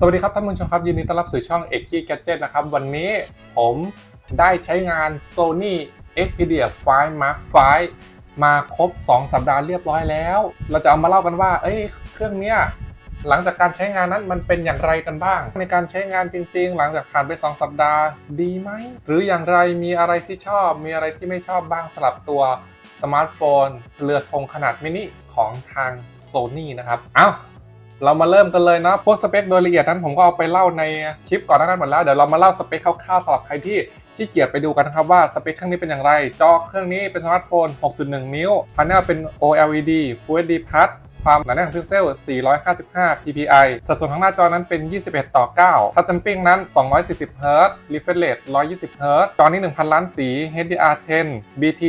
สวัสดีครับท่านผู้ชมครับ ยินดีต้อนรับสู่ช่องเอ็กกี้แกจนะครับ วันนี้ผมได้ใช้งาน Sony Xperia 5 Mark V มาครบ 2 สัปดาห์เรียบร้อยแล้ว เราจะเอามาเล่ากันว่า เอ้ย เครื่องเนี้ยหลังจากการใช้งานนั้นมันเป็นอย่างไรกันบ้าง ในการใช้งานจริง ๆ หลังจากผ่านไป 2 สัปดาห์ดีไหม หรืออย่างไรมีอะไรที่ชอบ มีอะไรที่ไม่ชอบบ้างสำหรับตัวสมาร์ทโฟนเรือธงขนาดมินิของทาง Sony นะครับ เอ้า เรามาเริ่มกันเลยนะพวกสเปคโดยละเอียดนั้นผมก็เอาไปเล่าในคลิปก่อนหน้านั้นหมดแล้วเดี๋ยวเรามาเล่าสเปคคร่าวๆสำหรับใครที่ที่เกียจไปดูกันนะครับว่าสเปคเครื่องนี้เป็นอย่างไร จอเครื่องนี้เป็นสมาร์ทโฟน 6.1 นิ้วพาเนลเป็น OLED Full HD Plus ความหนาแน่นของพิกเซล 455 ppi สัดส่วนของหน้าจอนั้นเป็น 21 ต่อ 9 ทัช Sampling นั้น 240 Hz Refresh Rate 120 Hz จอนี้ 1,000 ล้านสี HDR10 BT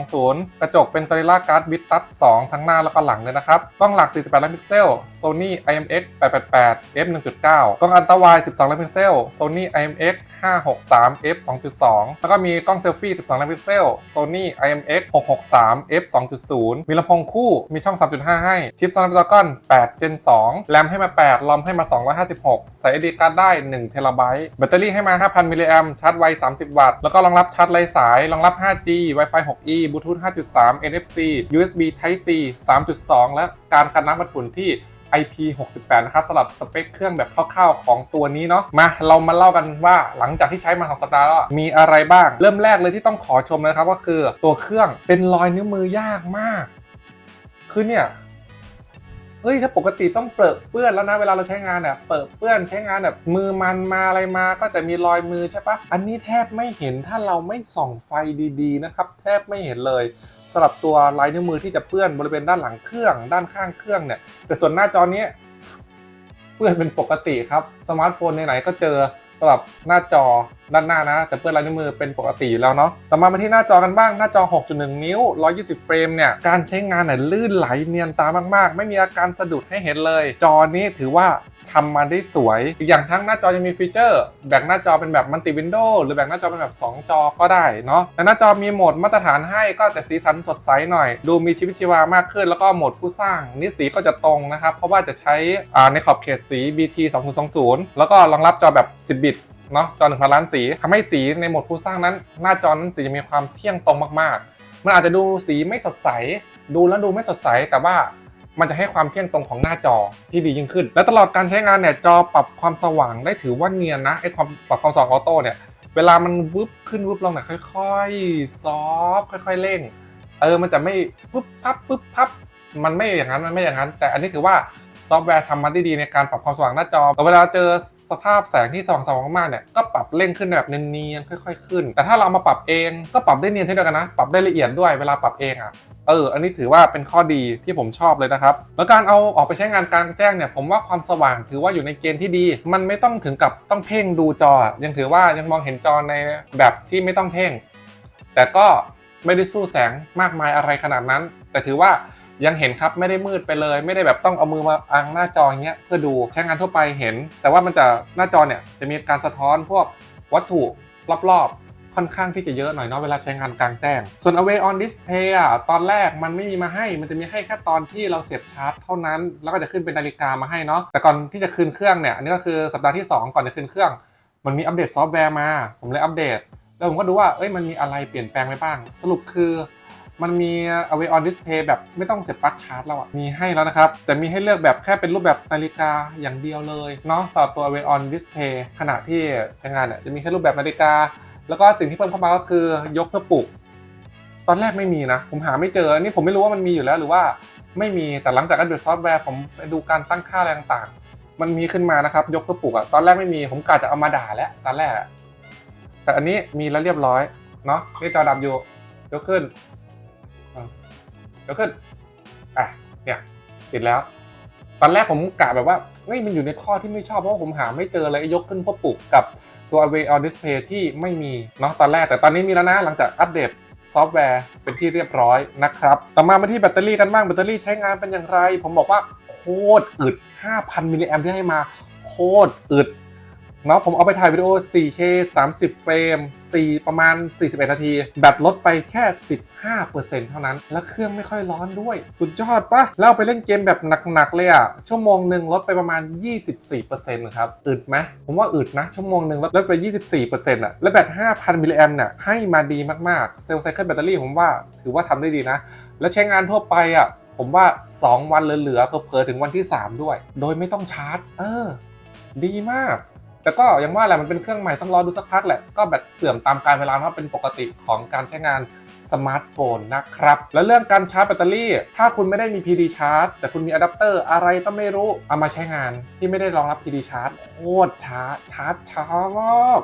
2020 กระจกเป็น Gorilla Glass with Touch 2 ทั้งหน้าแล้วก็หลังเลยนะครับ กล้องหลัก 48 ล้านพิกเซล Sony IMX 888 f 1.9 กล้องอัลตราไวด์12 ล้านพิกเซล Sony IMX 563 f 2.2 แล้วก็มีกล้องเซลฟี่ 12 ล้านพิกเซล Sony IMX 663 f 2.0 มีลำโพงคู่ มีช่อง 3.5 ให้ชิป Snapdragon 8 Gen 2 แรมให้มา 8 ลอมให้มา 256 ใส่ SD card ได้1เทราไบต์แบตเตอรี่ให้มา 5,000 มิลลิแอมชาร์จไว 30 วัตต์ แล้วก็รองรับชาร์จไร้สาย รองรับ 5G Wi-Fi 6E Bluetooth 5.3 NFC USB Type C 3.2 และการกันน้ำกันฝุ่นที่ IP68 นะครับสำหรับสเปคเครื่องแบบคร่าวๆของตัวนี้เนาะมาเรามาเล่ากันว่าหลังจากที่ใช้มาสองสัปดาห์แล้วมีอะไรบ้าง เริ่มแรกเลยที่ต้องขอชมนะครับก็คือตัวเครื่องเป็นรอยนิ้วมือยากมาก คือเนี่ย เฮ้ยถ้าปกติต้องเปิดเปื้อนแล้วนะเวลาเราใช้งานเนี่ยเปิดเปื้อนใช้งานแบบมือมันมาอะไรมาก็จะมีรอยมือใช่ปะอันนี้แทบไม่เห็นถ้าเราไม่ส่องไฟดีๆนะครับแทบไม่เห็นเลยสำหรับตัวลายนิ้วมือที่จะเปื้อนบริเวณด้านหลังเครื่อง ด้านข้างเครื่องเนี่ยแต่ส่วนหน้าจอนี้เปื้อนเป็นปกติครับสมาร์ทโฟนไหนๆก็เจอ สำหรับหน้าจอด้านหน้านะ แต่เปื้อนลายนิ้วมือเป็นปกติอยู่แล้วเนาะต่อมามาที่หน้าจอกันบ้างหน้าจอ 6.1 นิ้ว 120 เฟรมเนี่ย การใช้งานเนี่ยลื่นไหลเนียนตามาก ๆ ไม่มีอาการสะดุดให้เห็นเลย จอนี้ถือว่า ทำมาได้สวย อีกอย่างทั้งหน้าจอยังมีฟีเจอร์ แบ่งหน้าจอเป็นแบบมัลติวินโดว์หรือแบ่งหน้าจอเป็นแบบ 2 จอก็ได้เนาะแต่หน้าจอมีโหมดมาตรฐานให้ก็จะสีสันสดใสหน่อย ดูมีชีวิตชีวามากขึ้น แล้วก็โหมดผู้สร้างนี่สีก็จะตรงนะครับ เพราะว่าจะใช้อ่าในขอบเขตสี BT 2020 แล้วก็รองรับจอแบบ 10 บิตเนาะจอหนึ่งพันล้านสีทำให้สีในโหมดผู้สร้างนั้น หน้าจอนั้นสีจะมีความเที่ยงตรงมากๆ มันอาจจะดูสีไม่สดใส ดูแล้วดูไม่สดใสแต่ว่า มันจะให้ความเที่ยงตรงของหน้าจอที่ดียิ่งขึ้น และตลอดการใช้งานเนี่ยจอปรับความสว่างได้ถือว่าเนียนนะไอ้ความปรับความสว่างออโต้เนี่ยเวลามันวึบขึ้นวึบลงเนี่ยค่อยๆซอฟค่อยๆเร่ง เออมันจะไม่ปุ๊บพับปุ๊บพับมันไม่อย่างนั้นมันไม่อย่างนั้น แต่อันนี้ถือว่า ซอฟต์แวร์ทำมาได้ดีในการปรับความสว่างหน้าจอแต่เวลาเจอสภาพแสงที่สว่างๆมากๆเนี่ยก็ปรับเร่งขึ้นแบบเนียนๆค่อย ๆ ขึ้น แต่ถ้าเราเอามาปรับเองก็ปรับได้เนียนเช่นเดียวกันนะ ปรับได้ละเอียดด้วยเวลาปรับเองอะเออ อันนี้ถือว่าเป็นข้อดีที่ผมชอบเลยนะครับ แล้วการเอาออกไปใช้งานกลางแจ้งเนี่ย ผมว่าความสว่างถือว่าอยู่ในเกณฑ์ที่ดี มันไม่ต้องถึงกับต้องเพ่งดูจอ ยังถือว่ายังมองเห็นจอในแบบที่ไม่ต้องเพ่ง แต่ก็ไม่ได้สู้แสงมากมายอะไรขนาดนั้น แต่ถือว่า ยังเห็นครับไม่ได้มืดไปเลย ไม่ได้แบบต้องเอามือมาอังหน้าจออย่างเงี้ยเพื่อดูใช้งานทั่วไปเห็น แต่ว่ามันจะหน้าจอเนี่ยจะมีการสะท้อนพวกวัตถุรอบๆ ค่อนข้างที่จะเยอะหน่อยเนาะเวลาใช้งานกลางแจ้ง ส่วน Away on Display อะตอนแรกมันไม่มีมาให้ มันจะมีให้แค่ตอนที่เราเสียบชาร์จเท่านั้น แล้วก็จะขึ้นเป็นนาฬิกามาให้เนาะแต่ก่อนที่จะคืนเครื่องเนี่ยอันนี้ก็คือสัปดาห์ที่ 2 ก่อนจะคืนเครื่อง มันมีอัปเดตซอฟต์แวร์มา ผมเลยอัปเดต แล้วผมก็ดูว่าเอ้ยมันมีอะไรเปลี่ยนแปลงไปบ้าง สรุปคือ มันมี Away on Display แบบไม่ต้องเสียบปลั๊กชาร์จแล้วอะมีให้แล้วนะครับจะมีให้เลือกแบบแค่เป็นรูปแบบนาฬิกาอย่างเดียวเลยเนาะสำหรับตัว Away on Display ขณะที่ใช้งานเนี่ยจะมีแค่รูปแบบนาฬิกา แล้วก็สิ่งที่เพิ่มเข้ามาก็คือยกเพื่อปลุก ตอนแรกไม่มีนะ ผมหาไม่เจออันนี้ผมไม่รู้ว่ามันมีอยู่แล้วหรือว่าไม่มีแต่หลังจากอัปเดตซอฟต์แวร์ผมไปดูการตั้งค่าอะไรต่างๆ มันมีขึ้นมานะครับ ยกเพื่อปลุกอะตอนแรกไม่มีผมกะจะเอามาด่าแล้วตอนแรกแต่อันนี้มีแล้วเรียบร้อยเนาะนี่จอดับอยู่ยกขึ้น ยกขึ้นอะเนี่ยติดแล้ว ตอนแรกผมกะแบบว่าเฮ้ยมันอยู่ในข้อที่ไม่ชอบเพราะว่าผมหาไม่เจอเลยยกขึ้นเพื่อปลุกกับตัว Away on Display ที่ไม่มีเนาะตอนแรก แต่ตอนนี้มีแล้วนะหลังจากอัปเดตซอฟต์แวร์เป็นที่เรียบร้อยนะครับ ต่อมามาที่แบตเตอรี่กันบ้าง แบตเตอรี่ใช้งานเป็นอย่างไร ผมบอกว่าโคตรอึด 5,000 มิลลิแอมที่ให้มา โคตรอึด เนาะผมเอาไปถ่ายวิดีโอ 4K 30 เฟรม 4 ประมาณ 41 นาที แบตลดไปแค่ 15%เท่านั้น แล้วเครื่องไม่ค่อยร้อนด้วย สุดยอดปะแล้วไปเล่นเกมแบบหนักๆเลยอะชั่วโมงหนึ่งลดไปประมาณ 24%ครับอึดไหมผมว่าอึดนะ ชั่วโมงหนึ่งลดไป 24%อะแล้วแบต 5,000 มิลลิแอมเนี่ยให้มาดีมากๆ เซลล์ไซเคิลแบตเตอรี่ผมว่าถือว่าทำได้ดีนะ แล้วใช้งานทั่วไปอะผมว่า 2 วันเหลือๆเผลอๆถึงวันที่ 3 ด้วย โดยไม่ต้องชาร์จ เออ ดีมาก แต่ก็ยังว่าแหละมันเป็นเครื่องใหม่ต้องรอดูสักพักแหละ ก็แบตเสื่อมตามกาลเวลาเพราะเป็นปกติของการใช้งานสมาร์ทโฟนนะครับ แล้วเรื่องการชาร์จแบตเตอรี่ ถ้าคุณไม่ได้มี PD ชาร์จแต่คุณมีอะแดปเตอร์อะไรก็ไม่รู้ เอามาใช้งานที่ไม่ได้รองรับ PD ชาร์จโคตรช้าชาร์จช้ามาก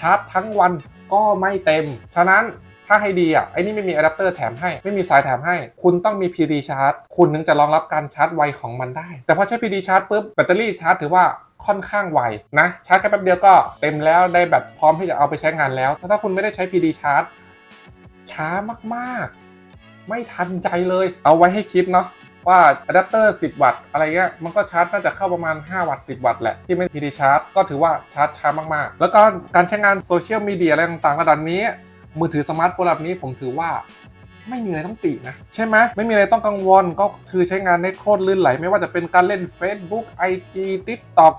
ชาร์จทั้งวันก็ไม่เต็ม ฉะนั้น ถ้าให้ดีอะไอ้นี่ไม่มีอะแดปเตอร์แถมให้ไม่มีสายแถมให้ คุณต้องมี PD ชาร์จคุณถึงจะรองรับการชาร์จไวของมันได้ แต่พอใช้ PD ชาร์จปุ๊บแบตเตอรี่ชาร์จถือว่าค่อนข้างไวนะชาร์จแค่แป๊บเดียวก็เต็มแล้วได้แบตพร้อมที่จะเอาไปใช้งานแล้ว ถ้าคุณไม่ได้ใช้ PD ชาร์จช้ามากๆ ไม่ทันใจเลย เอาไว้ให้คิดเนาะว่าอะแดปเตอร์ 10 วัตต์อะไรเงี้ยมันก็ชาร์จน่าจะเข้าประมาณ 5 วัตต์ 10 วัตต์แหละ ที่ไม่ PD ชาร์จก็ถือว่าชาร์จช้ามากๆ แล้วก็การใช้งานโซเชียลมีเดียอะไรต่างๆระดับนี้ มือถือสมาร์ทโฟนระดับนี้ผมถือว่าไม่มีอะไรต้องตินะ ใช่ไหมไม่มีอะไรต้องกังวลก็คือใช้งานได้โคตรลื่นไหล ไม่ว่าจะเป็นการเล่น Facebook IG TikTok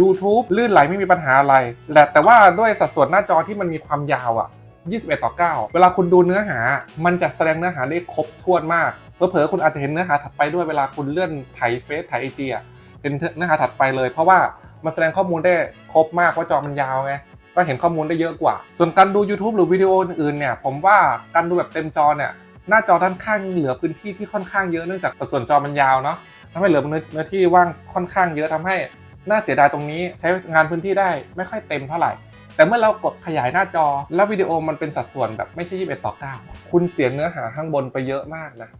YouTube ลื่นไหลไม่มีปัญหาอะไรแหละแต่ว่าด้วยสัดส่วนหน้าจอที่มันมีความยาวอะ21 ต่อ 9 เวลาคุณดูเนื้อหา มันจะแสดงเนื้อหาได้ครบถ้วนมากเผลอๆคุณอาจจะเห็นเนื้อหาถัดไปด้วยเวลาคุณเลื่อนไถเฟซไถไอจีอะเห็นเนื้อหาถัดไปเลย เพราะว่ามันแสดงข้อมูลได้ครบมากว่าจอมันยาวไง ก็เห็นข้อมูลได้เยอะกว่า ส่วนการดู YouTube หรือวิดีโออื่นๆเนี่ยผมว่าการดูแบบเต็มจอเนี่ยหน้าจอด้านข้างเหลือพื้นที่ที่ค่อนข้างเยอะเนื่องจากสัดส่วนจอมันยาวเนาะทำให้เหลือเนื้อที่ว่างค่อนข้างเยอะทำให้น่าเสียดายตรงนี้ใช้งานพื้นที่ได้ไม่ค่อยเต็มเท่าไหร่ แต่เมื่อเรากดขยายหน้าจอ แล้ววิดีโอมันเป็นสัดส่วนแบบไม่ใช่21ต่อ9คุณเสียเนื้อหาข้างบนไปเยอะมากนะ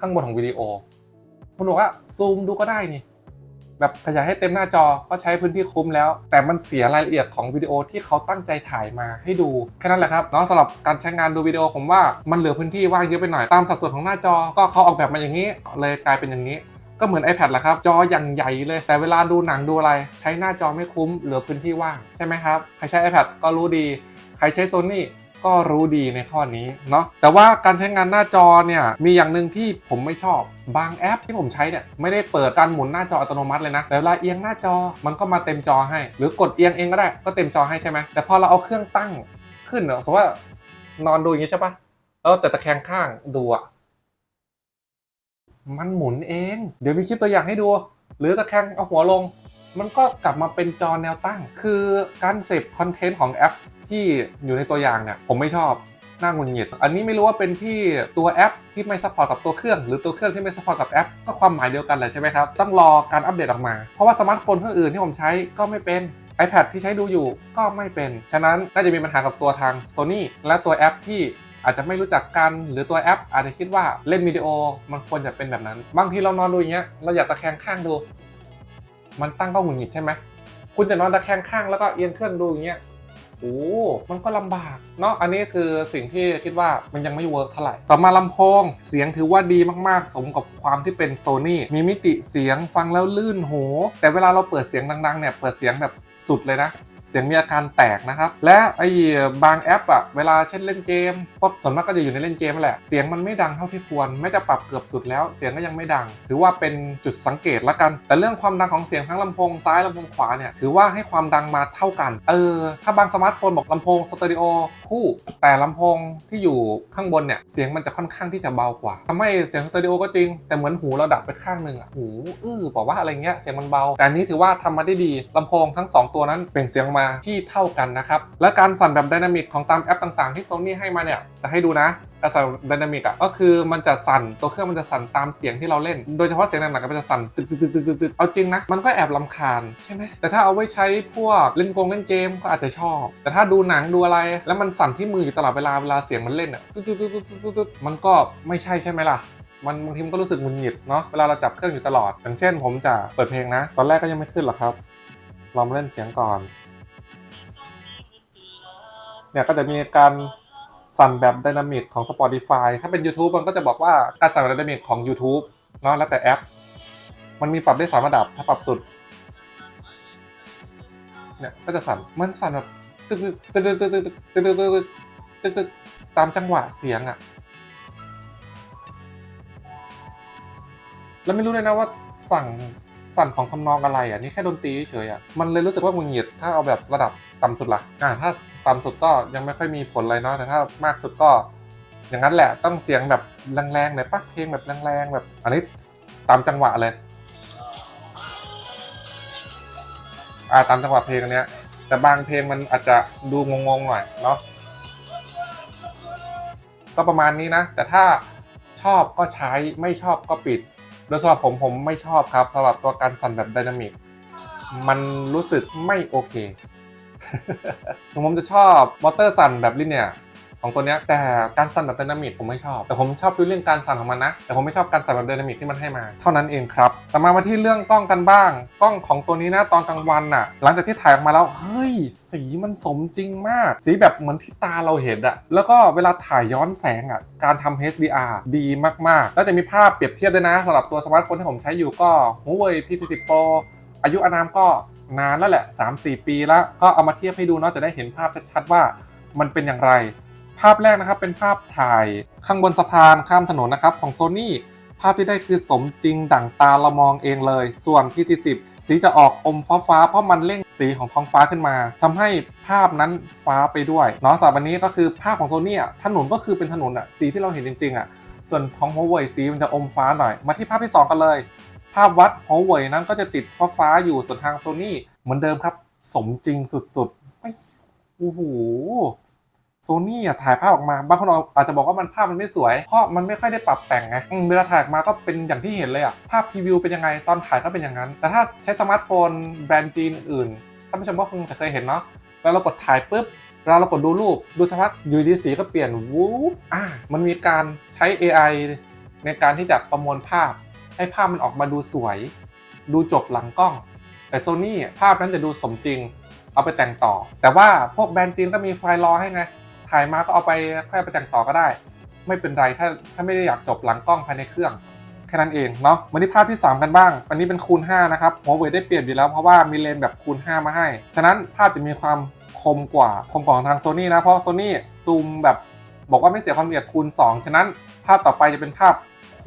ข้างบนของวิดีโอคุณบอกว่าซูมดูก็ได้นี่ แบบขยายให้เต็มหน้าจอก็ใช้พื้นที่คุ้มแล้ว แต่มันเสียรายละเอียดของวิดีโอที่เขาตั้งใจถ่ายมาให้ดูแค่นั้นแหละครับเนาะสำหรับการใช้งานดูวิดีโอผมว่ามันเหลือพื้นที่ว่างเยอะไปหน่อยตามสัดส่วนของหน้าจอก็เขาออกแบบมาอย่างนี้ เลยกลายเป็นอย่างนี้ก็เหมือน iPad แหละครับ จออย่างใหญ่เลย แต่เวลาดูหนังดูอะไร ใช้หน้าจอไม่คุ้ม เหลือพื้นที่ว่าง ใช่ไหมครับ ใครใช้ iPad ก็รู้ดี ใครใช้ Sony ก็รู้ดีในข้อนี้เนาะแต่ว่าการใช้งานหน้าจอเนี่ยมีอย่างหนึ่งที่ผมไม่ชอบบางแอปที่ผมใช้เนี่ยไม่ได้เปิดการหมุนหน้าจออัตโนมัติเลยนะแต่เวลาเอียงหน้าจอมันก็มาเต็มจอให้ หรือกดเอียงเองก็ได้ก็เต็มจอให้ใช่ไหมแต่พอเราเอาเครื่องตั้งขึ้นเนาะสมมติว่านอนดูอย่างนี้ใช่ปะแล้วแต่ตะแคงข้างดูอะมันหมุนเอง เดี๋ยวมีคลิปตัวอย่างให้ดู หรือตะแคงเอาหัวลง มันก็กลับมาเป็นจอแนวตั้ง คือการเสพคอนเทนต์ของแอป ที่อยู่ในตัวอย่างเนี่ยผมไม่ชอบน่าหงุนหงิด อันนี้ไม่รู้ว่าเป็นที่ตัวแอปที่ไม่ซัพพอร์ตกับตัวเครื่อง หรือตัวเครื่องที่ไม่ซัพพอร์ตกับแอป ก็ความหมายเดียวกันแหละใช่ไหมครับ ต้องรอการอัปเดตออกมา เพราะว่าสมาร์ทโฟนเครื่องอื่นที่ผมใช้ก็ไม่เป็น iPad ที่ใช้ดูอยู่ก็ไม่เป็น ฉะนั้นน่าจะมีปัญหากับตัวทาง Sony และตัวแอปที่อาจจะไม่รู้จักกัน หรือตัวแอป อาจจะคิดว่าเล่นวิดีโอมันควรจะเป็นแบบนั้น บางทีเรานอนดูอย่างเงี้ยเราอยากตะแคงข้างดู มันตั้งก็หงุดหงิดใช่ไหมคุณจะนอนตะแคงข้างแล้วก็เอียงเครื่องดูอย่างเงี้ย โอ้มันก็ลำบากเนาะอันนี้คือสิ่งที่คิดว่ามันยังไม่เวิร์กเท่าไหร่ ต่อมาลำโพง เสียงถือว่าดีมากๆ สมกับความที่เป็นโซนี่มีมิติเสียงฟังแล้วลื่นหู แต่เวลาเราเปิดเสียงดังๆเนี่ยเปิดเสียงแบบสุดเลยนะ เสียงมีอาการแตกนะครับ และไอ้บางแอปอะเวลาเช่นเล่นเกมเพราะส่วนมากก็จะอยู่ในเล่นเกมนั่นแหละ เสียงมันไม่ดังเท่าที่ควรแม้จะปรับเกือบสุดแล้ว เสียงก็ยังไม่ดัง ถือว่าเป็นจุดสังเกตละกัน แต่เรื่องความดังของเสียงทั้งลำโพงซ้ายลำโพงขวาเนี่ยถือว่าให้ความดังมาเท่ากัน เออ ถ้าบางสมาร์ทโฟนบอกลำโพงสเตอริโอคู่ แต่ลำโพงที่อยู่ข้างบนเนี่ยเสียงมันจะค่อนข้างที่จะเบากว่าทำให้เสียงสเตอริโอก็จริง แต่เหมือนหูเราดับไปข้างหนึ่งอะหูอื้อบอกว่าอะไรเงี้ยเสียงมันเบา แต่อันนี้ถือว่าทำมาได้ดีลำโพงทั้งสองตัวนั้นเปล่งเสียงมาที่เท่ากันนะครับ และการสั่นแบบไดนามิกของตามแอปต่างๆ ที่ Sony ให้มาเนี่ยจะให้ดูนะการสั่นไดนามิกอะก็คือมันจะสั่นตัวเครื่องมันจะสั่นตามเสียงที่เราเล่น โดยเฉพาะเสียงหนักๆก็จะสั่นตึกตึกตึกตึกตึกตึกเอาจริงนะ มันก็แอบลำคาญใช่ไหมแต่ถ้าเอาไว้ใช้พวกเล่นกงเล่นเกมก็อาจจะชอบ แต่ถ้าดูหนังดูอะไร แล้วมันสั่นที่มืออยู่ตลอดเวลาเวลาเสียงมันเล่นอะตึกตึกตึกตึกตึกตึกตึกมันก็ไม่ใช่ใช่ไหมล่ะมันบางทีมันก็รู้สึกหงุดหงิดเนาะเวลาเราจับเครื่องอยู่ตลอด อย่างเช่น ผมจะเปิดเพลงนะ ตอนแรกก็ยังไม่ขึ้นหรอกครับลองมาเล่นเสียงก่อน เนี่ยก็จะมีการสั่นแบบไดนามิกของ Spotify ถ้าเป็น YouTube มันก็จะบอกว่าการสั่นแบบไดนามิกของ YouTube เนาะแล้วแต่แอป มันมีปรับได้สามระดับถ้าปรับสุดเนี่ยก็จะสั่นมันสั่นแบบตึ๊กตึ๊กตึ๊กตึ๊กตึ๊กตึ๊กตึ๊กตึกตึกตึกตึกตามจังหวะเสียงอะแล้วไม่รู้เลยนะว่าสั่งสั่นของทำนองอะไรอะนี่แค่ดนตรีเฉยอะมันเลยรู้สึกว่ามึงหงิดถ้าเอาแบบระดับต่ำสุดละอ่าถ้า ต่ำสุดก็ยังไม่ค่อยมีผลอะไรเนาะแต่ถ้ามากสุดก็ อย่างนั้นแหละต้องเสียงแบบแรงๆหน่อยปะเพลงแบบแรงๆแบบอันนี้ตามจังหวะเลยอ่าตามจังหวะเพลงอันเนี้ย แต่บางเพลงมันอาจจะดูงงๆหน่อยเนาะก็ประมาณนี้นะ แต่ถ้าชอบก็ใช้ไม่ชอบก็ปิด โดยสำหรับผมผมไม่ชอบครับสำหรับตัวการสั่นแบบไดนามิกมันรู้สึกไม่โอเค ผมจะชอบมอเตอร์สั่นแบบลิเนียของตัวนี้แต่การสั่นแบบไดนามิกผมไม่ชอบ แต่ผมชอบฟีลลิ่งการสั่นของมันนะ แต่ผมไม่ชอบการสั่นแบบไดนามิกที่มันให้มา เท่านั้นเองครับ แต่มามาที่เรื่องกล้องกันบ้าง กล้องของตัวนี้นะตอนกลางวันน่ะ หลังจากที่ถ่ายออกมาแล้ว เฮ้ย สีมันสมจริงมาก สีแบบเหมือนที่ตาเราเห็นอะแล้วก็เวลาถ่ายย้อนแสงอะการทำ HDR ดีมากๆ แล้วจะมีภาพเปรียบเทียบด้วยนะสำหรับตัวสมาร์ทโฟนที่ผมใช้อยู่ก็ Huawei P40 Pro อายุอานามก็ นานแล้วแหละ 3-4 ปีแล้วก็เอามาเทียบให้ดูเนาะจะได้เห็นภาพชัดๆว่ามันเป็นอย่างไร ภาพแรกนะครับเป็นภาพถ่ายข้างบนสะพานข้ามถนนนะครับของ Sony ภาพที่ได้คือสมจริงดั่งตาเรามองเองเลย ส่วน P40 สีจะออกอมฟ้าฟ้าๆเพราะมันเร่งสีของท้องฟ้าขึ้นมาทำให้ภาพนั้นฟ้าไปด้วยเนาะสำหรับวันนี้ก็คือภาพของโซนี่อะถนนก็คือเป็นถนนอะสีที่เราเห็นจริงๆอะส่วนของ h u a w e สีมันจะอมฟ้าหน่อย มาที่ภาพที่ 2 กันเลยาพวัด Huawei นั้นก็จะติดฟ้าฟ้าอยู่ส่วนทาง Sony เหมือนเดิมครับ สมจริงสุดๆไม่โอ้โหโซนี่อะถ่ายภาพออกมาบางคนอาจจะบอกว่ามันภาพมันไม่สวย เพราะมันไม่ค่อยได้ปรับแต่งไงเวลาถ่ายออกมาก็เป็นอย่างที่เห็นเลยอะภาพพรีวิวเป็นยังไงตอนถ่ายก็เป็นอย่างนั้น แต่ถ้าใช้สมาร์ทโฟนแบรนด์จีนอื่นท่านผู้ชมก็คงจะเคยเห็นเนาะแล้วเรากดถ่ายปุ๊บเวลาเรากดดูรูปดูสักพักยูดีสีก็เปลี่ยนวูบอะมันมีการใช้ AI ในการที่จะประมวลภาพ ให้ภาพมันออกมาดูสวย ดูจบหลังกล้อง แต่โซนี่ภาพนั้นจะดูสมจริง เอาไปแต่งต่อ แต่ว่าพวกแบรนด์จีนก็มีไฟล์รอให้ไงถ่ายมาก็เอาไปค่อยไปแต่งต่อก็ได้ ไม่เป็นไรถ้าถ้าไม่ได้อยากจบหลังกล้องภายในเครื่องแค่นั้นเองเนาะมาที่ภาพที่ 3 กันบ้าง อันนี้เป็นคูณ 5 นะครับหัวเว่ยได้เปรียบอยู่แล้วเพราะว่ามีเลนส์แบบคูณ 5 มาให้ ฉะนั้นภาพจะมีความคมกว่าคมกว่าของทางโซนี่นะ เพราะโซนี่ซูมแบบบอกว่าไม่เสียความละเอียดคูณ 2 ฉะนั้นภาพต่อไปจะเป็นภาพ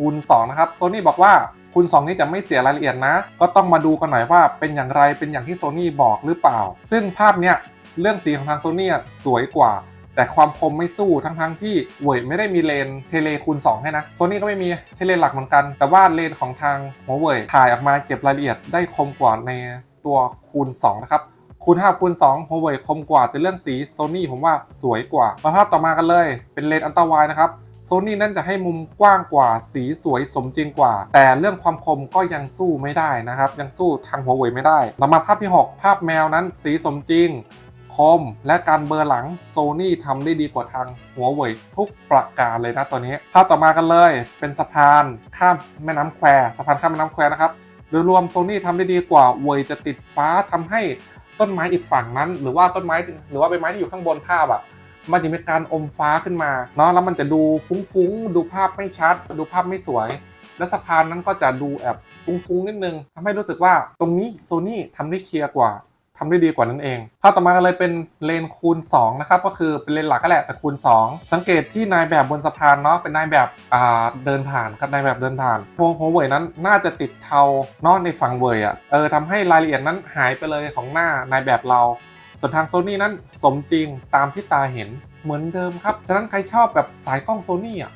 คูณ 2 นะครับโซนี่บอกว่าคูณ 2 นี่จะไม่เสียรายละเอียดนะ ก็ต้องมาดูกันหน่อยว่าเป็นอย่างไรเป็นอย่างที่โซนี่บอกหรือเปล่า ซึ่งภาพเนี้ยเรื่องสีของทางโซนี่สวยกว่า แต่ความคมไม่สู้ทั้งทั้งๆที่เวยไม่ได้มีเลนเทเลคูณ 2 ให้นะโซนี่ก็ไม่มีใช้เลนหลักเหมือนกัน แต่ว่าเลนของทางหัวเวยถ่ายออกมาเก็บรายละเอียดได้คมกว่าในตัวคูณ 2 นะครับคูณ5คูณ2หัวเว่ยคมกว่าแต่เรื่องสีโซนี่ผมว่าสวยกว่า มาภาพต่อมากันเลย เป็นเลนอันตรวายนะครับ โซนี่นั่นจะให้มุมกว้างกว่าสีสวยสมจริงกว่า แต่เรื่องความคมก็ยังสู้ไม่ได้นะครับ ยังสู้ทางหัวเว่ยไม่ได้ เรามาภาพที่ 6 ภาพแมวนั้นสีสมจริงคมและการเบลอร์หลังโซนี่ทำได้ดีกว่าทางหัวเว่ยทุกประการเลยนะตัวนี้ ภาพต่อมากันเลย เป็นสะพานข้ามแม่น้ำแควสะพานข้ามแม่น้ำแควนะครับโดยรวมโซนี่ทำได้ดีกว่าเว่ยจะติดฟ้าทำให้ต้นไม้อีกฝั่งนั้น หรือว่าต้นไม้หรือว่าใบไม้ที่อยู่ข้างบนภาพอะ มันจะมีการอมฟ้าขึ้นมาเนาะแล้วมันจะดูฟุ้งๆ ดูภาพไม่ชัด ดูภาพไม่สวย และสะพานนั้นก็จะดูแอบฟุ้งๆนิดนึงทำให้รู้สึกว่าตรงนี้โซนี่ทำได้เคลียร์กว่าทำได้ดีกว่านั้นเองภาพต่อมากันเลยเป็นเลนคูณ 2 นะครับ ก็คือเป็นเลนหลักก็แหละแต่คูณ 2 สังเกตที่นายแบบบนสะพานเนาะเป็นนายแบบอ่าเดินผ่านครับนายแบบเดินผ่านพวงหัวเว่ยนั้นน่าจะติดเทาเนอกในฝั่งเว่ยอะเออทำให้รายละเอียดนั้นหายไปเลยของหน้านายแบบเรา ส่วนทางโซนี่นั้นสมจริงตามที่ตาเห็นเหมือนเดิมครับ ฉะนั้นใครชอบแบบสายกล้องโซนี่อะ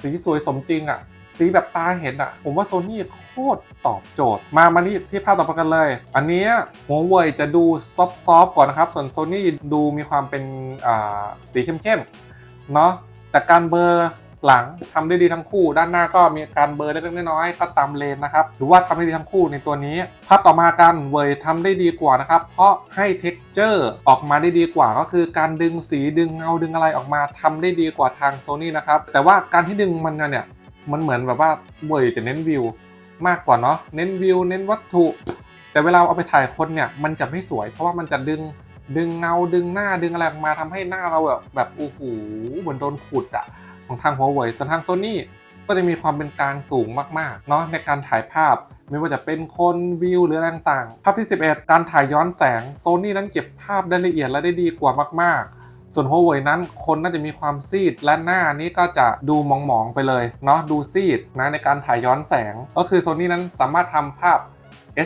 สีสวยสมจริงอะสีแบบตาเห็นอะ ผมว่าโซนี่โคตรตอบโจทย์ มามานี่ที่ภาพต่อไปกันเลย อันนี้หัวเว่ยจะดูซอฟๆก่อนนะครับ ส่วนโซนี่ดูมีความเป็นสีเข้มๆเนาะแต่การเบอร์ หลังทำได้ดีทั้งคู่ ด้านหน้าก็มีการเบลอร์เล็กๆน้อยๆก็ตามเลนนะครับหรือว่าทำได้ดีทั้งคู่ในตัวนี้ภาพต่อมากันเวยทำได้ดีกว่านะครับเพราะให้เท็กเจอร์ออกมาได้ดีกว่าก็คือการดึงสีดึงเงาดึงอะไรออกมาทำได้ดีกว่าทางโซนี่นะครับแต่ว่าการที่ดึงมันเนี่ยมันเหมือนแบบว่าเวยจะเน้นวิวมากกว่าเนาะเน้นวิวเน้นวัตถุ แต่เวลาเอาไปถ่ายคนเนี่ยมันจะไม่สวย เพราะว่ามันจะดึงดึงเงาดึงหน้าดึงอะไรออกมาทำให้หน้าเราแบบแบบโอ้โหเหมือนโดนขุดอะ ของทางหัวเว่ยส่วนทางโซนี่ก็จะมีความเป็นกลางสูงมากๆเนาะในการถ่ายภาพไม่ว่าจะเป็นคนวิวหรืออะไรต่างๆภาพที่ 11 การถ่ายย้อนแสงโซนี่นั้นเก็บภาพได้ละเอียดและได้ดีกว่ามากๆส่วน Huawei นั้นคนน่าจะมีความซีดและหน้านี้ก็จะดูมอง ๆ ไปเลยเนาะดูซีดนะในการถ่ายย้อนแสง ก็คือโซนี่นั้นสามารถทำภาพ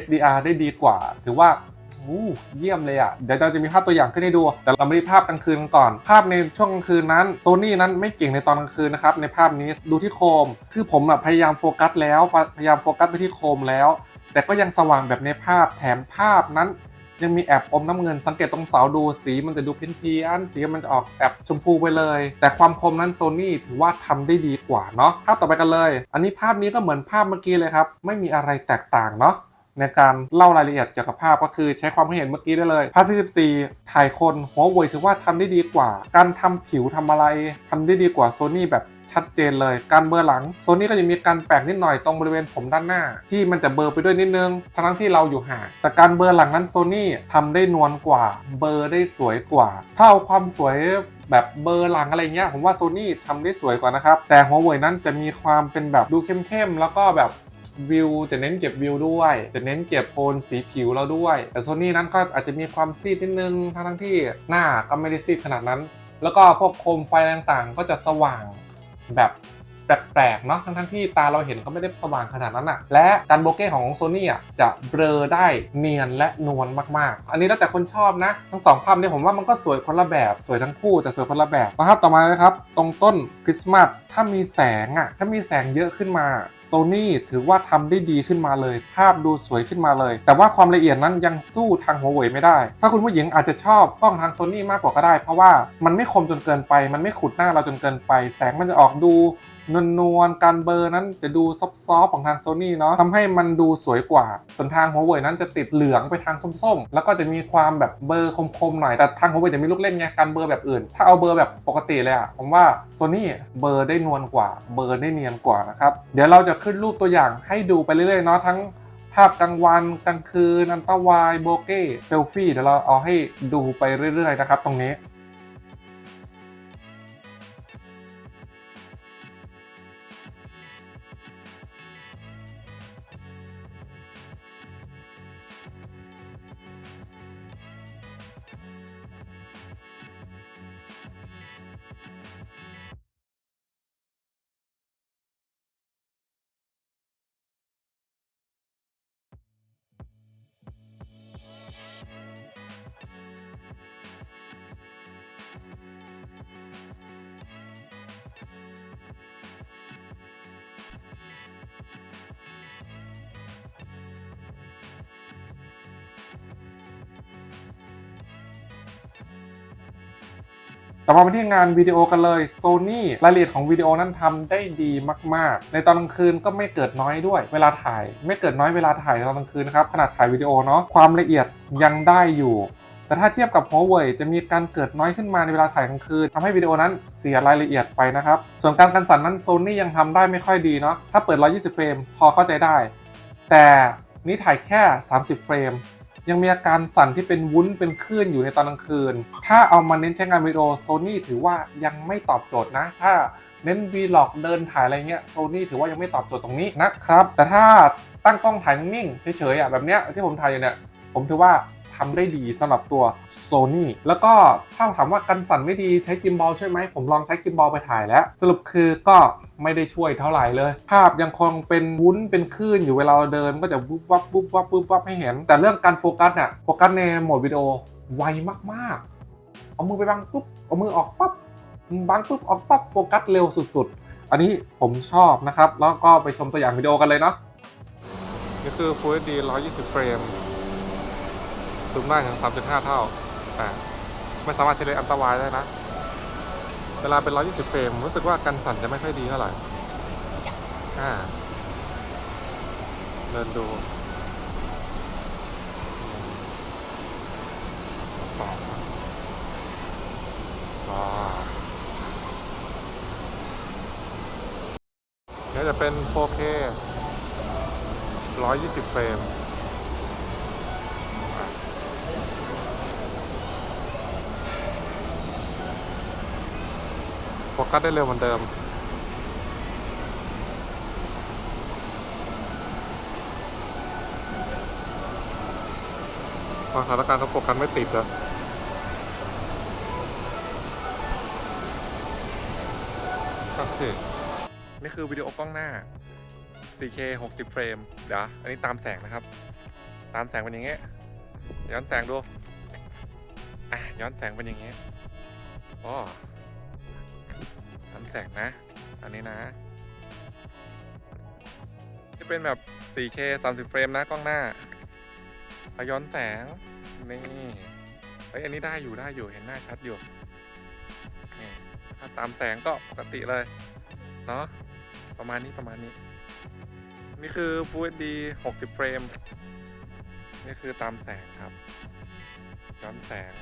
SDR ได้ดีกว่า ถือว่า เยี่ยมเลยอะ่ะ เดี๋ยวเราจะมีภาพตัวอย่างขึ้นให้ดู แต่เราไม่ได้ภาพกลางคืนก่อน ภาพในช่วงกลางคืนนั้นโซนี่นั้นไม่เก่งในตอนกลางคืนนะครับ ในภาพนี้ดูที่โคม คือผมอะพยายามโฟกัสแล้ว พยายามโฟกัสไปที่โคมแล้ว แต่ก็ยังสว่างแบบในภาพ แถมภาพนั้นยังมีแอบอมน้ำเงินสังเกตตรงเสาดูสีมันจะดูเพี้ยนๆสีมันจะออกแอบชมพูไปเลย แต่ความคมนั้นโซนี่ถือว่าทำได้ดีกว่าเนาะภาพต่อไปกันเลย อันนี้ภาพนี้ก็เหมือนภาพเมื่อกี้เลยครับ ไม่มีอะไรแตกต่างเนาะ ในการเล่ารายละเอียดเกี่ยวกับภาพก็คือใช้ความคิดเห็นเมื่อกี้ได้เลยภาพที่14 ถ่ายคนหัวเว่ยถือว่าทำได้ดีกว่า การทำผิวทำอะไรทำได้ดีกว่าโซนี่แบบชัดเจนเลย การเบลอหลังโซนี่ก็จะมีการแปลกนิดหน่อยตรงบริเวณผมด้านหน้า ที่มันจะเบลอไปด้วยนิดนึง ทั้งที่เราอยู่ห่างแต่การเบลอหลังนั้นโซนี่ทำได้นวลกว่า เบลอได้สวยกว่า ถ้าเอาความสวยแบบเบลอหลังอะไรเงี้ยผมว่าโซนี่ทำได้สวยกว่านะครับ แต่หัวเว่ยนั้นจะมีความเป็นแบบดูเข้มๆ แล้วก็แบบ วิวจะเน้นเก็บวิวด้วย จะเน้นเก็บโทนสีผิวเราด้วย แต่โซนี่นั้นก็อาจจะมีความซีดนิดนึงทั้งทั้งที่หน้าก็ไม่ได้ซีดขนาดนั้น แล้วก็พวกโคมไฟต่างๆ ก็จะสว่างแบบ แปลกๆเนาะทั้งทั้งๆที่ตาเราเห็นก็ไม่ได้สว่างขนาดนั้นอะและการโบเก้ของโซนี่อะจะเบลอได้เนียนและนวลมากๆ อันนี้แล้วแต่คนชอบนะ ทั้งสองภาพเนี่ยผมว่ามันก็สวยคนละแบบสวยทั้งคู่แต่สวยคนละแบบนะครับต่อมานะครับ ตรงต้นคริสต์มาสถ้ามีแสงอะถ้ามีแสงเยอะขึ้นมาโซนี่ถือว่าทำได้ดีขึ้นมาเลย ภาพดูสวยขึ้นมาเลย แต่ว่าความละเอียดนั้นยังสู้ทางหัวเว่ยไม่ได้ ถ้าคุณผู้หญิงอาจจะชอบกล้องทางโซนี่มากกว่าก็ได้ เพราะว่ามันไม่คมจนเกินไป มันไม่ขุดหน้าเราจนเกินไป แสงมันจะออกดู นวลนวลการเบอร์นั้นจะดูซอฟต์ๆของทางโซนี่เนาะทำให้มันดูสวยกว่า ส่วนทางหัวเว่ยนั้นจะติดเหลืองไปทางส้มๆ แล้วก็จะมีความแบบเบอร์คมๆหน่อย แต่ทางหัวเว่ยจะมีลูกเล่นไงการเบอร์แบบอื่น ถ้าเอาเบอร์แบบปกติเลยอะผมว่าโซนี่เบอร์ได้นวลกว่า เบอร์ได้เนียนกว่านะครับ เดี๋ยวเราจะขึ้นรูปตัวอย่างให้ดูไปเรื่อยๆเนาะทั้งภาพกลางวันกลางคืนอันตรายโบเก้เซลฟี่เดี๋ยวเราเอาให้ดูไปเรื่อยๆนะครับตรงนี้ ต่อมาไปที่งานวิดีโอกันเลย Sony รายละเอียดของวิดีโอนั้นทำได้ดีมาก ๆ ในตอนกลางคืนก็ไม่เกิดน้อยด้วย เวลาถ่าย ไม่เกิดน้อยเวลาถ่ายตอนกลางคืนนะครับขนาดถ่ายวิดีโอเนาะความละเอียดยังได้อยู่แต่ถ้าเทียบกับ Huawei จะมีการเกิดน้อยขึ้นมาในเวลาถ่ายกลางคืนทำให้วิดีโอนั้นเสียรายละเอียดไปนะครับ ส่วนการกันสั่นนั้น Sony ยังทำได้ไม่ค่อยดีเนาะถ้าเปิด 120 เฟรมพอเข้าใจได้ แต่นี่ถ่ายแค่ 30 เฟรม ยังมีอาการสั่นที่เป็นวุ้นเป็นคลื่นอยู่ในตอนกลางคืน ถ้าเอามาเน้นใช้งานวิดีโอโซนี่ถือว่ายังไม่ตอบโจทย์นะ ถ้าเน้นวีล็อกเดินถ่ายอะไรเงี้ยโซนี่ถือว่ายังไม่ตอบโจทย์ตรงนี้นะครับ แต่ถ้าตั้งกล้องถ่ายนิ่งๆเฉยๆอะแบบเนี้ยที่ผมถ่ายอยู่เนี่ยผมถือว่า ทำได้ดีสำหรับตัว Sony แล้วก็ถ้าถามว่ากันสั่นไม่ดีใช้กิมบอลช่วยไหม ผมลองใช้กิมบอลไปถ่ายแล้ว สรุปคือก็ไม่ได้ช่วยเท่าไหร่เลย ภาพยังคงเป็นวุ้นเป็นคลื่นอยู่เวลาเราเดินก็จะวุบวับวุบวับวุบวับให้เห็น แต่เรื่องการโฟกัสเนี่ยโฟกัสในโหมดวิดีโอไวมากๆ เอามือไปบังปุ๊บเอามือออกปั๊บบังปุ๊บออกปั๊บโฟกัสเร็วสุดๆ อันนี้ผมชอบนะครับ แล้วก็ไปชมตัวอย่างวิดีโอกันเลยเนาะนี่คือ Full HD 120 เฟรม ซูมได้ถึง3.5 เท่า แต่ไม่สามารถใช้เลนส์อันตรายได้นะ เวลาเป็น 120 เฟรม รู้สึกว่ากันสั่นจะไม่ค่อยดีเท่าไหร่อ่าเดินดูสองว้าวนี่จะเป็น 4K 120 เฟรม โฟกัสได้เร็วเหมือนเดิม บางสถานการณ์ก็โฟกัสไม่ติดอะโอเค นี่คือวิดีโอกล้องหน้า 4K 60 เฟรม เดี๋ยว อันนี้ตามแสงนะครับ ตามแสงเป็นอย่างเงี้ย ย้อนแสงดู อะ ย้อนแสงเป็นอย่างเงี้ยอ๋อ แสงนะ อันนี้นะจะเป็นแบบ 4K 30 เฟรมนะกล้องหน้าพย้อนแสง นี่เฮ้ยอันนี้ได้อยู่ได้อยู่เห็นหน้าชัดอยู่นี่ถ้าตามแสงก็ปกติเลย เนาะประมาณนี้ประมาณนี้ นี่คือ Full HD 60 เฟรม นี่คือตามแสงครับ ย้อนแสง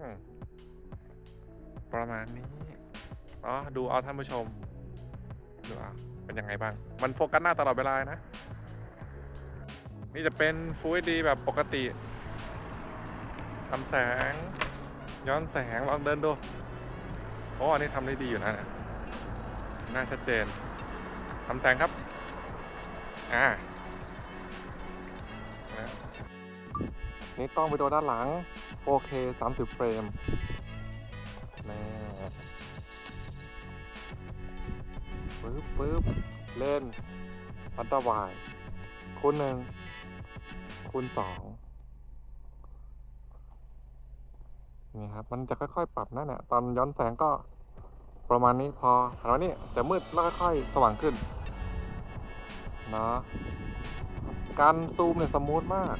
อืม ประมาณนี้ อ๋อ ดูเอาท่านผู้ชม ดูเอาเป็นยังไงบ้าง มันโฟกัสหน้าตลอดเวลานะ นี่จะเป็น Full HD แบบปกติทำแสง ย้อนแสงลองเดินดู โอ้อันนี้ทำได้ดีอยู่นะน่าชัดเจนทำแสงครับ อ่านี่ต้องไปดูด้านหลัง 4K 30 เฟรม ปึ๊บปึ๊บเล่นอันตรวายคูณหนึ่งคูณสองนี่ครับ มันจะค่อยๆ ปรับนั่นแหละตอนย้อนแสงก็ประมาณนี้พอหันมานี่แต่มืดแล้วค่อยๆ สว่างขึ้นเนาะการซูมเนี่ยสมูทมาก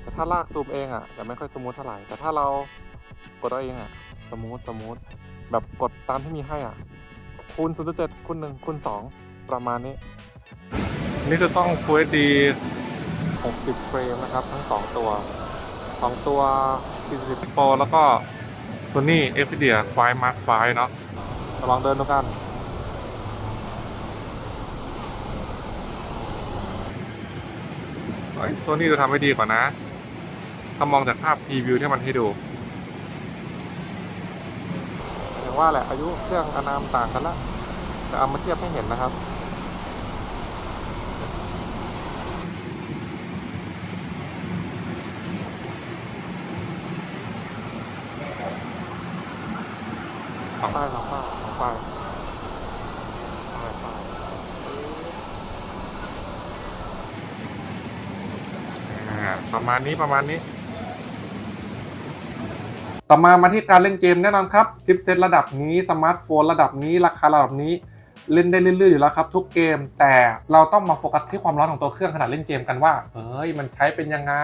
แต่ถ้าลากซูมเองอะจะไม่ค่อยสมูทเท่าไหร่ แต่ถ้าเรากดเอาเองอะสมูทสมูทแบบกดตามที่มีให้อะ คูณ0.7คูณ1คูณ2ประมาณนี้ นี่คือต้อง Full HD 60 เฟรมนะครับ ทั้ง 2 ตัว 2 ตัว 40 Pro แล้วก็ Sony Xperia 5 Mark V เนาะมาลองเดินดูกันโซนี่จะทำให้ดีกว่านะ ถ้ามองจากภาพพรีวิวที่มันให้ดูางว่าแหละอายุเครื่องอนามต่างกันละแต่เอามาเทียบให้เห็นนะครับสองป้ายสองป้ายสองป้ายป้ายป้ายอ่าประมาณนี้ประมาณนี้ ต่อมามาที่การเล่นเกมแน่นอนครับชิปเซตระดับนี้สมาร์ทโฟนระดับนี้ราคาระดับนี้เล่นได้เรื่อยๆอยู่แล้วครับทุกเกมแต่เราต้องมาโฟกัสที่ความร้อนของตัวเครื่องขนาดเล่นเกมกันว่าเฮ้ยมันใช้เป็นยังไง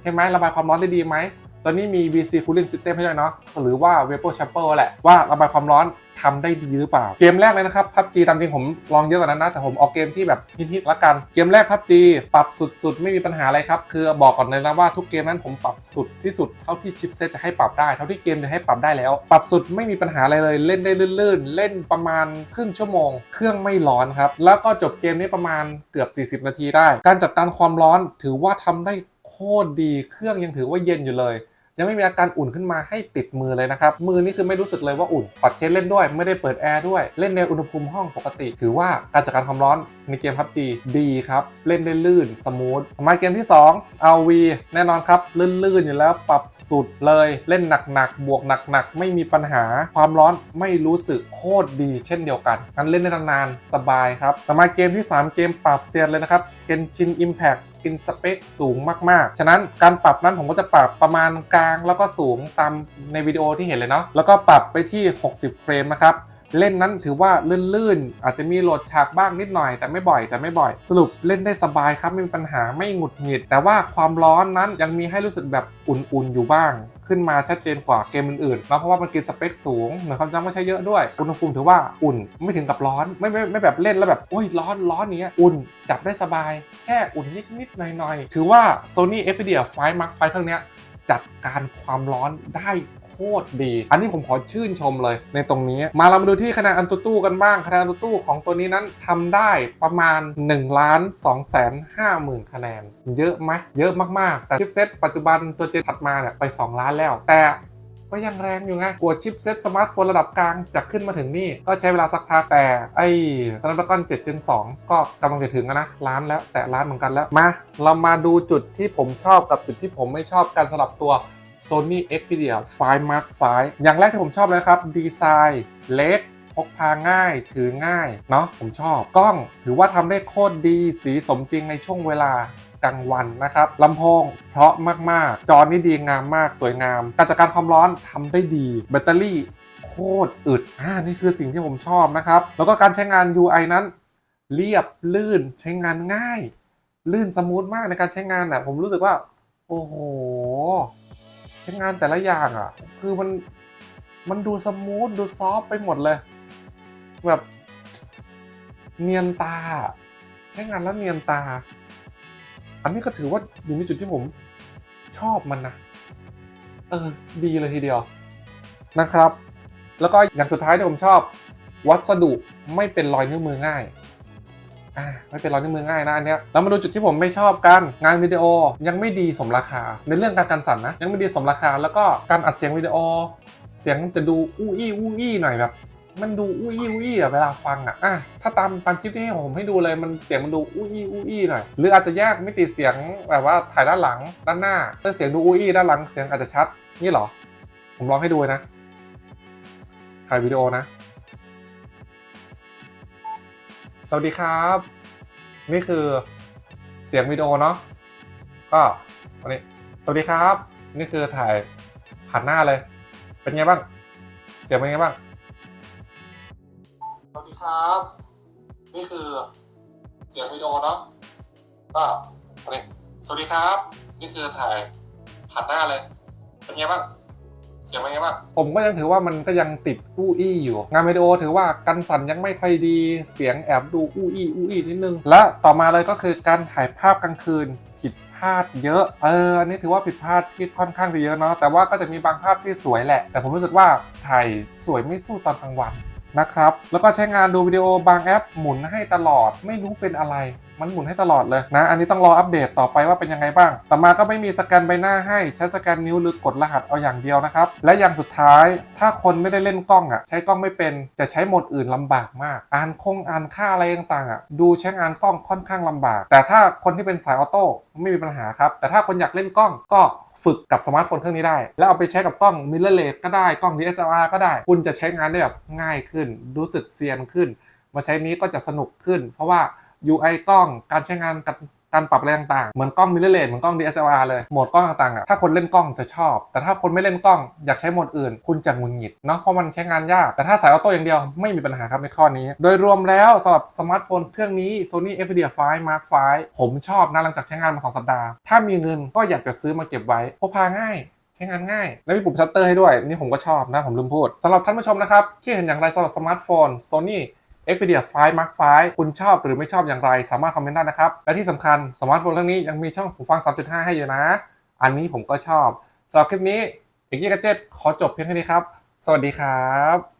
ใช่ไหมระบายความร้อนได้ดีไหมตอนนี้มี VC Cooling System ให้ด้วยเนาะหรือว่า Vapor Chamber แหละว่าระบายความร้อน ทำได้ดีหรือเปล่า เกมแรกเลยนะครับ PUBG ตามจริงผมลองเยอะกว่านั้นนะ แต่ผมเอาเกมที่แบบฮิตๆละกัน เกมแรก PUBG ปรับสุดๆ ไม่มีปัญหาอะไรครับ คือบอกก่อนเลยนะว่าทุกเกมนั้นผมปรับสุดที่สุดเท่าที่ชิปเซตจะให้ปรับได้ เท่าที่เกมจะให้ปรับได้แล้ว ปรับสุดไม่มีปัญหาอะไรเลย เล่นได้ลื่นๆ เล่นประมาณครึ่งชั่วโมง เครื่องไม่ร้อนครับ แล้วก็จบเกมนี้ประมาณเกือบ 40 นาทีได้ การจัดการความร้อนถือว่าทำได้โคตรดี เครื่องยังถือว่าเย็นอยู่เลย ยังไม่มีอาการอุ่นขึ้นมาให้ติดมือเลยนะครับ มือนี่คือไม่รู้สึกเลยว่าอุ่นพอดเคสเล่นด้วยไม่ได้เปิดแอร์ด้วย เล่นในอุณหภูมิห้องปกติ ถือว่าการจัดการความร้อนในเกม PUBG ดีครับ เล่นได้ลื่นสมูทมาเกมที่ 2 RV แน่นอนครับ ลื่นๆอยู่แล้วปรับสุดเลย เล่นหนักๆบวกหนักๆ ไม่มีปัญหาความร้อนไม่รู้สึกโคตรดี เช่นเดียวกันงั้นเล่นได้นานๆสบายครับต่อมาเกมที่ 3 เกมปรับเซียนเลยนะครับ Genshin Impact เป็นสเปคสูงมากๆ ฉะนั้นการปรับนั้นผมก็จะปรับประมาณกลางแล้วก็สูงตามในวิดีโอที่เห็นเลยเนาะแล้วก็ปรับไปที่ 60 เฟรมนะครับ เล่นนั้นถือว่าลื่นๆ อาจจะมีโหลดฉากบ้างนิดหน่อย แต่ไม่บ่อยแต่ไม่บ่อย สรุปเล่นได้สบายครับไม่มีปัญหาไม่หงุดหงิด แต่ว่าความร้อนนั้นยังมีให้รู้สึกแบบอุ่นๆอยู่บ้างขึ้นมาชัดเจนกว่าเกมอื่นๆ เพราะว่ามันกินสเปคสูงเหมือนคำจำก็ใช้เยอะด้วย อุณหภูมิถือว่าอุ่นไม่ถึงกับร้อน ไม่ไม่ไม่แบบเล่นแล้วแบบ โอ้ยร้อนร้อนเนี้ยอุ่นจับได้สบาย แค่อุ่นนิดๆหน่อยๆถือว่า Sony Xperia 5 Mark V เครื่องเนี้ย จัดการความร้อนได้โคตรดี อันนี้ผมขอชื่นชมเลยในตรงนี้ มาเรามาดูที่คะแนนอันตุตู้กันบ้างคะแนนอันตุตู้ของตัวนี้นั้นทำได้ประมาณ1ล้าน2แสน5หมื่นคะแนน เยอะไหมเยอะมากๆ แต่ชิปเซตปัจจุบันตัวเจนถัดมาเนี่ยไป 2 ล้านแล้วแต่ ก็ยังแรงอยู่ไงกว่าชิปเซ็ตสมาร์ทโฟนระดับกลางจะขึ้นมาถึงนี่ ก็ใช้เวลาสักพักแต่ไอ้ Snapdragon 7 Gen 2 ก็กำลังจะถึงนะล้านแล้วแต่ล้านเหมือนกันแล้วมา เรามาดูจุดที่ผมชอบกับจุดที่ผมไม่ชอบกันสำหรับตัว Sony Xperia 5 Mark V อย่างแรกที่ผมชอบเลยครับ ดีไซน์เล็กพกพาง่ายถือง่ายเนาะผมชอบกล้องถือว่าทำได้โคตรดีสีสมจริงในช่วงเวลา กลางวันนะครับลำโพงเพราะมากๆ จอนี่ดีงามมากสวยงาม การจัดการความร้อนทำได้ดี แบตเตอรี่โคตรอึดอ่านี่คือสิ่งที่ผมชอบนะครับ แล้วก็การใช้งาน UI นั้น เรียบลื่นใช้งานง่าย ลื่นสมูทมากในการใช้งานอะผมรู้สึกว่า โอ้โห ใช้งานแต่ละอย่างอะ คือมันมันดูสมูทดูซอฟต์ไปหมดเลย แบบเนียนตา ใช้งานแล้วเนียนตา อันนี้ก็ถือว่าอยู่ในจุดที่ผมชอบมันนะ เออ ดีเลยทีเดียวนะครับ แล้วก็อย่างสุดท้ายที่ผมชอบ วัสดุไม่เป็นรอยนิ้วมือง่ายอ่าไม่เป็นรอยนิ้วมือง่ายนะอันเนี้ยแล้วมาดูจุดที่ผมไม่ชอบกัน งานวิดีโอยังไม่ดีสมราคา ในเรื่องการกันสั่นนะ ยังไม่ดีสมราคา แล้วก็การอัดเสียงวิดีโอ เสียงจะดูอู้อี้อู้อี้หน่อยแบบ มันดูอู้อี้อู้อี้อะเวลาฟังอะอะถ้าตามตามคลิปที่ให้ผมให้ดูเลยมันเสียงมันดูอู้อี้อู้อี้หน่อยหรืออาจจะแยกไมิติเสียงแบบว่าถ่ายด้านหลังด้านหน้าถ้าเสียงดูอู้อี้ด้านหลังเสียงอาจจะชัดนี่เหรอ ผมลองให้ดูนะถ่ายวิดีโอนะ สวัสดีครับ นี่คือเสียงวิดีโอเนาะก็วันนี้สวัสดีครับ นี่คือถ่ายผ่านหน้าเลย เป็นไงบ้าง เสียงเป็นไงบ้าง ครับ นี่คือเสียงวิดีโอเนาะก็วันนี้สวัสดีครับ นี่คือถ่ายผ่านหน้าเลย เป็นไงบ้างเสียงเป็นไงบ้างผมก็ยังถือว่ามันก็ยังติดอู้อี้อยู่ งานวิดีโอถือว่ากันสั่นยังไม่ค่อยดี เสียงแอบดูอู้อี้อู้อี้นิดนึง และต่อมาเลยก็คือการถ่ายภาพกลางคืนผิดพลาดเยอะ เออ อันนี้ถือว่าผิดพลาดที่ค่อนข้างจะเยอะเนาะ แต่ว่าก็จะมีบางภาพที่สวยแหละ แต่ผมรู้สึกว่าถ่ายสวยไม่สู้ตอนกลางวัน นะครับ แล้วก็ใช้งานดูวิดีโอบางแอปหมุนให้ตลอดไม่รู้เป็นอะไร มันหมุนให้ตลอดเลยนะ อันนี้ต้องรออัปเดตต่อไปว่าเป็นยังไงบ้าง ต่อมาก็ไม่มีสแกนใบหน้าให้ใช้สแกนนิ้วหรือกดรหัสเอาอย่างเดียวนะครับ และอย่างสุดท้ายถ้าคนไม่ได้เล่นกล้องอะใช้กล้องไม่เป็นจะใช้โหมดอื่นลำบากมาก อ่านคงอ่านค่าอะไรต่างๆอะดูใช้งานกล้องค่อนข้างลำบาก แต่ถ้าคนที่เป็นสายออโต้ไม่มีปัญหาครับ แต่ถ้าคนอยากเล่นกล้องก็ ฝึกกับสมาร์ทโฟนเครื่องนี้ได้ แล้วเอาไปใช้กับกล้องมิเรเลสก็ได้กล้อง DSLR ก็ได้ คุณจะใช้งานได้แบบง่ายขึ้น รู้สึกเซียนขึ้น มาใช้นี้ก็จะสนุกขึ้น เพราะว่า UI กล้องการใช้งานกับ การปรับอะไรต่างๆ เหมือนกล้อง mirrorless เหมือนกล้อง DSLR เลย โหมดกล้องต่างๆอะถ้าคนเล่นกล้องจะชอบ แต่ถ้าคนไม่เล่นกล้องอยากใช้โหมดอื่น คุณจะงุนหงิดเนาะเพราะมันใช้งานยาก แต่ถ้าสายออโต้อย่างเดียวไม่มีปัญหาครับในข้อนี้ โดยรวมแล้วสำหรับสมาร์ทโฟนเครื่องนี้ Sony Xperia 5 Mark V ผมชอบนะหลังจากใช้งานมาสองสัปดาห์ ถ้ามีเงินก็อยากจะซื้อมาเก็บไว้พกพาง่ายใช้งานง่าย และมีปุ่มชัตเตอร์ให้ด้วย นี่ผมก็ชอบนะ ผมลืมพูดสำหรับท่านผู้ชมนะครับคิดเห็นอย่างไรสำหรับสมาร์ทโฟน Sony Xperia 5 Mark 5คุณชอบหรือไม่ชอบอย่างไร สามารถคอมเมนต์ได้นะครับ และที่สำคัญสมาร์ทโฟนเครื่องนี้ยังมีช่องหูฟัง 3.5 ให้อยู่นะ อันนี้ผมก็ชอบสำหรับคลิปนี้เอกกี้กระเจ็ดขอจบเพียงแค่นี้ครับ สวัสดีครับ